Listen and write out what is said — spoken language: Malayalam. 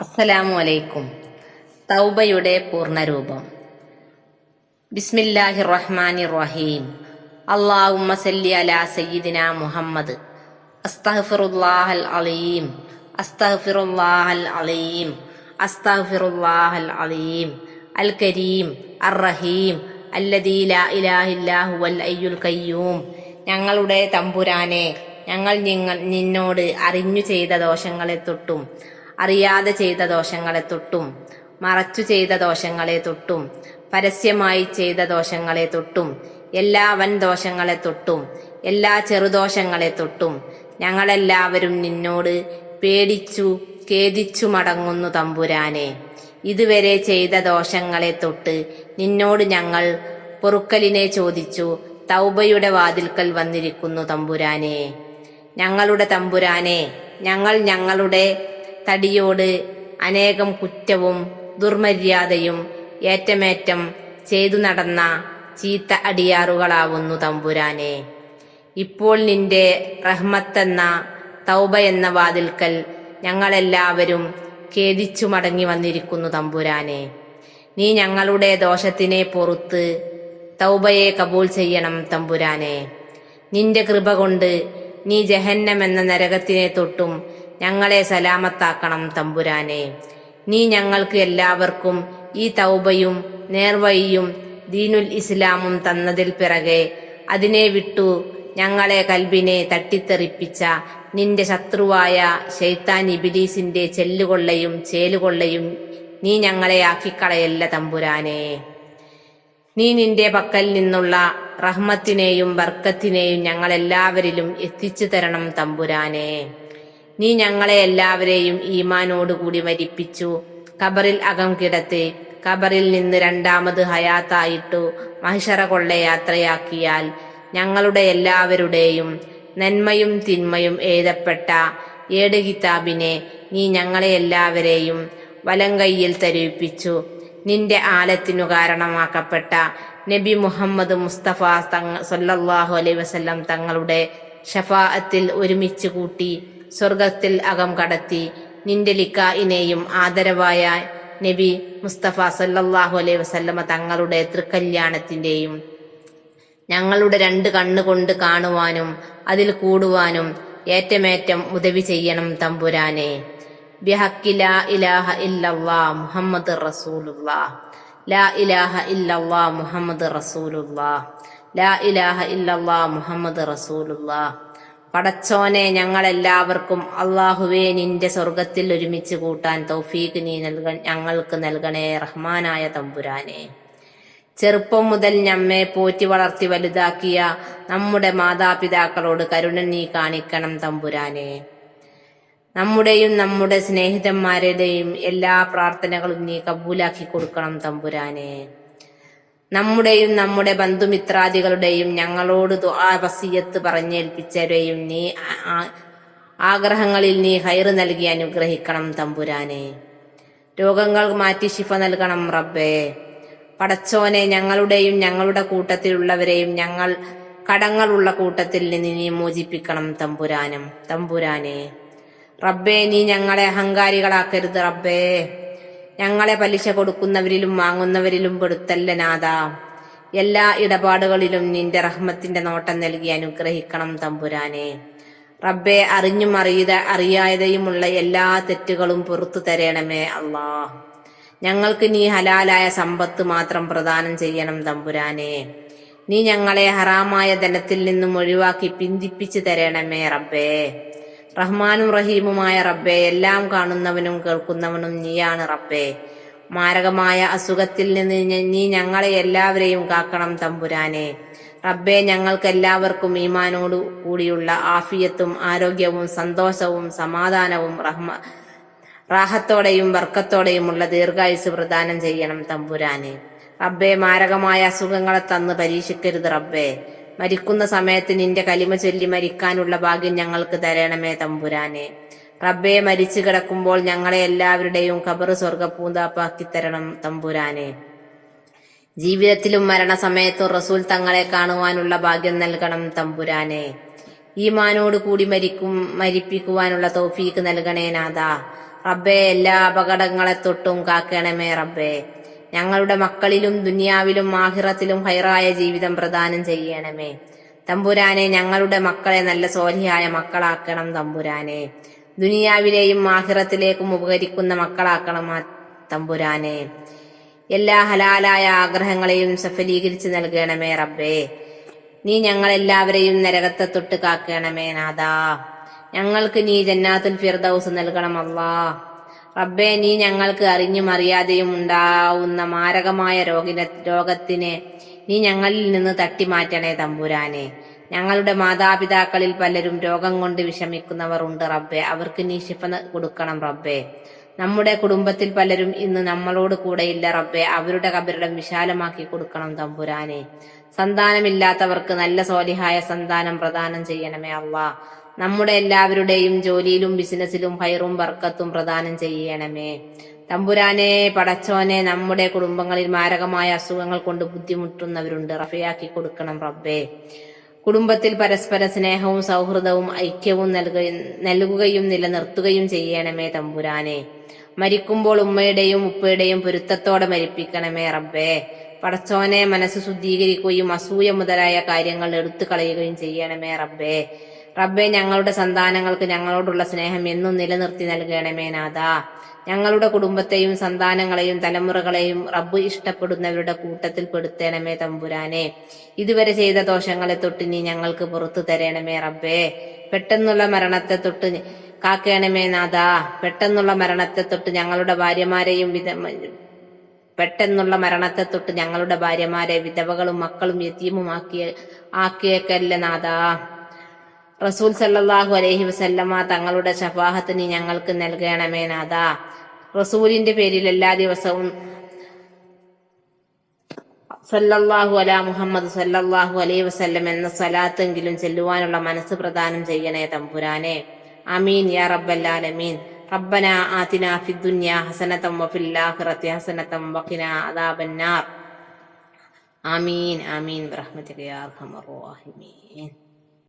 അസ്സലാമു അലൈക്കും തൗബയുടെ പൂർണരൂപം. ബിസ്മില്ലാഹി റഹ്മാനി റഹീം അള്ളാഹുമ്മ സല്ലി അലാ സയ്യിദിന മുഹമ്മദ്. അസ്തഗ്ഫിറുല്ലാഹൽ അലീം. അസ്തഗ്ഫിറുല്ലാഹൽ അലീം. അസ്തഗ്ഫിറുല്ലാഹൽ അലീം. അൽ കരീം. അർ റഹീം. അല്ലദീ ലാ ഇലാഹില്ലാഹു വൽ അയ്യുൽ കയ്യൂം ഞങ്ങളുടെ തമ്പുരാനെ ഞങ്ങൾ നിങ്ങൾ നിന്നോട് അറിഞ്ഞു ചെയ്ത ദോഷങ്ങളെ തൊട്ടും അറിയാതെ ചെയ്ത ദോഷങ്ങളെ തൊട്ടും മറച്ചു ചെയ്ത ദോഷങ്ങളെ തൊട്ടും പരസ്യമായി ചെയ്ത ദോഷങ്ങളെ തൊട്ടും എല്ലാ വൻ ദോഷങ്ങളെ തൊട്ടും എല്ലാ ചെറുദോഷങ്ങളെ തൊട്ടും ഞങ്ങളെല്ലാവരും നിന്നോട് പേടിച്ചു ഖേദിച്ചു മടങ്ങുന്നു തമ്പുരാനെ. ഇതുവരെ ചെയ്ത ദോഷങ്ങളെ തൊട്ട് നിന്നോട് ഞങ്ങൾ പൊറുക്കലിനെ ചോദിച്ചു തൗബയുടെ വാതിൽക്കൽ വന്നിരിക്കുന്നു തമ്പുരാനെ. ഞങ്ങളുടെ തമ്പുരാനെ ഞങ്ങൾ ഞങ്ങളുടെ തടിയോട് അനേകം കുറ്റവും ദുർമര്യാദയും ഏറ്റമേറ്റം ചെയ്തു നടന്ന ചീത്ത അടിയാറുകളാവുന്നു തമ്പുരാനെ. ഇപ്പോൾ നിന്റെ റഹ്മത്തെന്ന തൗബ എന്ന വാതിൽക്കൽ ഞങ്ങളെല്ലാവരും ഖേദിച്ചു മടങ്ങി വന്നിരിക്കുന്നു തമ്പുരാനെ. നീ ഞങ്ങളുടെ ദോഷത്തിനെ പൊറുത്ത് തൗബയെ കബൂൽ ചെയ്യണം തമ്പുരാനെ. നിന്റെ കൃപ കൊണ്ട് നീ ജഹന്നം എന്ന നരകത്തിനെ തൊട്ടും ഞങ്ങളെ സലാമത്താക്കണം തമ്പുരാനെ. നീ ഞങ്ങൾക്ക് എല്ലാവർക്കും ഈ തൗബയും നേർവഴിയും ദീനുൽ ഇസ്ലാമും തന്നതിൽ പിറകെ അതിനെ വിട്ടു ഞങ്ങളെ കൽബിനെ തട്ടിത്തെറിപ്പിച്ച നിന്റെ ശത്രുവായ ഷെയ്ത്താൻ ഇബിലീസിന്റെ ചെല്ലുകൊള്ളയും ചേലുകൊള്ളയും നീ ഞങ്ങളെ ആക്കിക്കളയല്ല തമ്പുരാനെ. നീ നിന്റെ പക്കൽ നിന്നുള്ള റഹ്മത്തിനെയും ബർക്കത്തിനെയും ഞങ്ങളെല്ലാവരിലും എത്തിച്ചു തരണം തമ്പുരാനെ. നീ ഞങ്ങളെ എല്ലാവരെയും ഈമാനോടുകൂടി മരിപ്പിച്ചു. ഖബറിൽ അകം കിടത്തി ഖബറിൽ നിന്ന് രണ്ടാമത് ഹയാത്തായിട്ടു മഹിഷറ കൊള്ള യാത്രയാക്കിയാൽ ഞങ്ങളുടെ എല്ലാവരുടെയും നന്മയും തിന്മയും എഴുതപ്പെട്ട ഏട് കിതാബിനെ നീ ഞങ്ങളെ എല്ലാവരെയും വലം കൈയിൽ തരിപ്പിച്ചു. നിന്റെ ആലത്തിനു കാരണമാക്കപ്പെട്ട നബി മുഹമ്മദ് മുസ്തഫ തങ്ങ സൊല്ലാഹു അലൈഹി വസല്ലം തങ്ങളുടെ ഷഫാഅത്തിൽ ഒരുമിച്ച് കൂട്ടി സ്വർഗത്തിൽ അകം കടത്തി നിന്റെ ലിക്കായിനെയും ആദരവായ നബി മുസ്തഫ സല്ലാഹു അലൈഹി വസല്ലമ തങ്ങളുടെ തൃക്കല്യാണത്തിന്റെയും ഞങ്ങളുടെ രണ്ട് കണ്ണുകൊണ്ട് കാണുവാനും അതിൽ കൂടുവാനും ഏറ്റമേറ്റം ഉദവി ചെയ്യണം തമ്പുരാനെ. ബിഹക്കി ഇലാഹ ഇല്ലല്ലാ മുഹമ്മദ് റസൂലുല്ലാ ലാ ഇലാഹ ഇല്ലല്ലാ മുഹമ്മദ് റസൂലുല്ലാ ലാ ഇലാഹ ഇല്ലല്ലാ മുഹമ്മദ് റസൂലുല്ലാ പടച്ചോനെ ഞങ്ങളെല്ലാവർക്കും അള്ളാഹുവേ നിന്റെ സ്വർഗത്തിൽ ഒരുമിച്ച് കൂട്ടാൻ തൗഫീഖ് നീ നൽക ഞങ്ങൾക്ക് നൽകണേ റഹ്മാനായ തമ്പുരാനെ. ചെറുപ്പം മുതൽ ഞമ്മെ പോറ്റി വളർത്തി വലുതാക്കിയ നമ്മുടെ മാതാപിതാക്കളോട് കരുണ നീ കാണിക്കണം തമ്പുരാനെ. നമ്മുടെയും നമ്മുടെ സ്നേഹിതന്മാരുടെയും എല്ലാ പ്രാർത്ഥനകളും നീ കബൂലാക്കി കൊടുക്കണം തമ്പുരാനെ. നമ്മുടെയും നമ്മുടെ ബന്ധുമിത്രാദികളുടെയും ഞങ്ങളോട് വസിയത്ത് പറഞ്ഞേൽപ്പിച്ചവരെയും നീ ആഗ്രഹങ്ങളിൽ നീ ഹൈറ് നൽകി അനുഗ്രഹിക്കണം തമ്പുരാനെ. രോഗങ്ങൾ മാറ്റി ശിഫ നൽകണം റബ്ബേ. പടച്ചോനെ ഞങ്ങളുടെയും ഞങ്ങളുടെ കൂട്ടത്തിലുള്ളവരെയും ഞങ്ങൾ കടങ്ങളുള്ള കൂട്ടത്തിൽ നിന്ന് നീ മോചിപ്പിക്കണം തമ്പുരാനും. തമ്പുരാനെ. റബ്ബേ നീ ഞങ്ങളെ അഹങ്കാരികളാക്കരുത് റബ്ബേ. ഞങ്ങളെ പലിശ കൊടുക്കുന്നവരിലും വാങ്ങുന്നവരിലും പെടുത്തല്ല നാഥ. എല്ലാ ഇടപാടുകളിലും നിന്റെ റഹ്മത്തിന്റെ നോട്ടം നൽകി അനുഗ്രഹിക്കണം തമ്പുരാനെ. റബ്ബെ അറിഞ്ഞും അറിയുത അറിയാതെയുമുള്ള എല്ലാ തെറ്റുകളും പുറത്തു തരണമേ അള്ളാ. ഞങ്ങൾക്ക് നീ ഹലാലായ സമ്പത്ത് മാത്രം പ്രദാനം ചെയ്യണം തമ്പുരാനെ. നീ ഞങ്ങളെ ഹറാമായ ധനത്തിൽ നിന്നും ഒഴിവാക്കി പിന്തിപ്പിച്ചു തരണമേ റബ്ബേ. റഹ്മാനും റഹീമുമായ റബ്ബെ എല്ലാം കാണുന്നവനും കേൾക്കുന്നവനും നീയാണ് റബ്ബേ. മാരകമായ അസുഖത്തിൽ നിന്ന് നീ ഞങ്ങളെ എല്ലാവരെയും കാക്കണം തമ്പുരാനെ. റബ്ബെ ഞങ്ങൾക്ക് എല്ലാവർക്കും ഈമാനോട് കൂടിയുള്ള ആഫിയത്തും ആരോഗ്യവും സന്തോഷവും സമാധാനവും റഹ്മ റാഹത്തോടെയും വർക്കത്തോടെയുമുള്ള ദീർഘായുസ് പ്രദാനം ചെയ്യണം തമ്പുരാനെ. റബ്ബെ മാരകമായ അസുഖങ്ങളെ തന്ന് പരീക്ഷിക്കരുത് റബ്ബെ. മരിക്കുന്ന സമയത്ത് നിന്റെ കലിമ ചൊല്ലി മരിക്കാനുള്ള ഭാഗ്യം ഞങ്ങൾക്ക് തരണമേ തമ്പുരാനെ. റബ്ബെ മരിച്ചു കിടക്കുമ്പോൾ ഞങ്ങളെ എല്ലാവരുടെയും കബറ് സ്വർഗപ്പൂന്താപ്പാക്കി തരണം തമ്പുരാനെ. ജീവിതത്തിലും മരണസമയത്തും റസൂൽ തങ്ങളെ കാണുവാനുള്ള ഭാഗ്യം നൽകണം തമ്പുരാനെ. ഈമാനോട് കൂടി മരിക്കും മരിപ്പിക്കുവാനുള്ള തൗഫീക്ക് നൽകണേ നാഥ. റബ്ബേ എല്ലാ അപകടങ്ങളെ തൊട്ടും കാക്കണമേ റബ്ബേ. ഞങ്ങളുടെ മക്കളിലും ദുനിയാവിലും ആഹിറത്തിലും ഹൈറായ ജീവിതം പ്രദാനം ചെയ്യണമേ. തമ്പുരാനെ ഞങ്ങളുടെ മക്കളെ നല്ല സോലിയായ മക്കളാക്കണം തമ്പുരാനെ. ദുനിയാവിലെയും ആഹിറത്തിലേക്കും ഉപകരിക്കുന്ന മക്കളാക്കണം തമ്പുരാനെ. എല്ലാ ഹലാലായ ആഗ്രഹങ്ങളെയും സഫലീകരിച്ച് നൽകണമേ റബ്ബേ. നീ ഞങ്ങളെല്ലാവരെയും നരകത്തെ തൊട്ട് കാക്കണമേ നാഥാ. ഞങ്ങൾക്ക് നീ ജന്നാത്തുൽ ഫിർദൌസ് നൽകണം അല്ലാ റബ്ബേ നീ ഞങ്ങൾക്ക് അറിഞ്ഞും അറിയാതെയും ഉണ്ടാവുന്ന മാരകമായ രോഗിന രോഗത്തിനെ നീ ഞങ്ങളിൽ നിന്ന് തട്ടിമാറ്റണേ തമ്പുരാനെ. ഞങ്ങളുടെ മാതാപിതാക്കളിൽ പലരും രോഗം കൊണ്ട് വിഷമിക്കുന്നവർ ഉണ്ട് റബ്ബെ. അവർക്ക് നീ ശിഫ കൊടുക്കണം റബ്ബെ. നമ്മുടെ കുടുംബത്തിൽ പലരും ഇന്ന് നമ്മളോട് കൂടെയില്ല റബ്ബെ. അവരുടെ കബരിടം വിശാലമാക്കി കൊടുക്കണം തമ്പുരാനെ. സന്താനമില്ലാത്തവർക്ക് നല്ല സോലിഹായ സന്താനം പ്രദാനം ചെയ്യണമേ അള്ളാ. നമ്മുടെ എല്ലാവരുടെയും ജോലിയിലും ബിസിനസ്സിലും ഹൈറും വർക്കത്തും പ്രദാനം ചെയ്യണമേ. തമ്പുരാനെ പടച്ചോനെ നമ്മുടെ കുടുംബങ്ങളിൽ മാരകമായ അസുഖങ്ങൾ കൊണ്ട് ബുദ്ധിമുട്ടുന്നവരുണ്ട്. റഫയാക്കി കൊടുക്കണം റബ്ബേ. കുടുംബത്തിൽ പരസ്പര സ്നേഹവും സൗഹൃദവും ഐക്യവും നൽകുകയും നിലനിർത്തുകയും ചെയ്യണമേ തമ്പുരാനെ. മരിക്കുമ്പോൾ ഉമ്മയുടെയും ഉപ്പയുടെയും പൊരുത്തത്തോടെ മരിപ്പിക്കണമേ റബ്ബേ. പടച്ചോനെ മനസ്സ് ശുദ്ധീകരിക്കുകയും അസൂയ മുതലായ കാര്യങ്ങൾ എടുത്തു കളയുകയും ചെയ്യണമേ റബ്ബേ. റബ്ബെ ഞങ്ങളുടെ സന്താനങ്ങൾക്ക് ഞങ്ങളോടുള്ള സ്നേഹം എന്നും നിലനിർത്തി നൽകണമേ നാഥാ. ഞങ്ങളുടെ കുടുംബത്തെയും സന്താനങ്ങളെയും തലമുറകളെയും റബ്ബ് ഇഷ്ടപ്പെടുന്നവരുടെ കൂട്ടത്തിൽ പെടുത്തേണമേ തമ്പുരാനെ. ഇതുവരെ ചെയ്ത ദോഷങ്ങളെ തൊട്ട് നീ ഞങ്ങൾക്ക് പുറത്തു തരണമേ റബ്ബേ. പെട്ടെന്നുള്ള മരണത്തെ തൊട്ട് കാക്കണമേ നാഥാ. പെട്ടെന്നുള്ള മരണത്തെ തൊട്ട് ഞങ്ങളുടെ ഭാര്യമാരെയും വിധ പെട്ടെന്നുള്ള മരണത്തെ തൊട്ട് ഞങ്ങളുടെ ഭാര്യമാരെ വിധവകളും മക്കളും യത്തീമുമാക്കിയ ആക്കിയേക്കല്ല നാഥാ. റസൂൽ സല്ലാഹു അലഹി വസല്ലമ്മ തങ്ങളുടെ ശബാഹത്തിന് ഞങ്ങൾക്ക് നൽകണമേനാഥ റസൂലിന്റെ പേരിൽ എല്ലാ ദിവസവും സല്ലല്ലാഹു അല മുഹമ്മദ് സല്ലല്ലാഹു അലൈഹി വസല്ലം എന്ന സലാത്തെങ്കിലും ചെല്ലുവാനുള്ള മനസ്സ് പ്രദാനം ചെയ്യണേ തമ്പുരാനെ. അമീൻ യാ റബ്ബല്ലാലമീൻ റബ്ബന ആതിന ഫിദ്ദുന്യ ഹസനതം ആഖിറതി ഹസനതം വഖിന അദാബന്നാർ. ആമീൻ ആമീൻ. റഹ്മതിക യാ അർഹമർ റഹീമീൻ.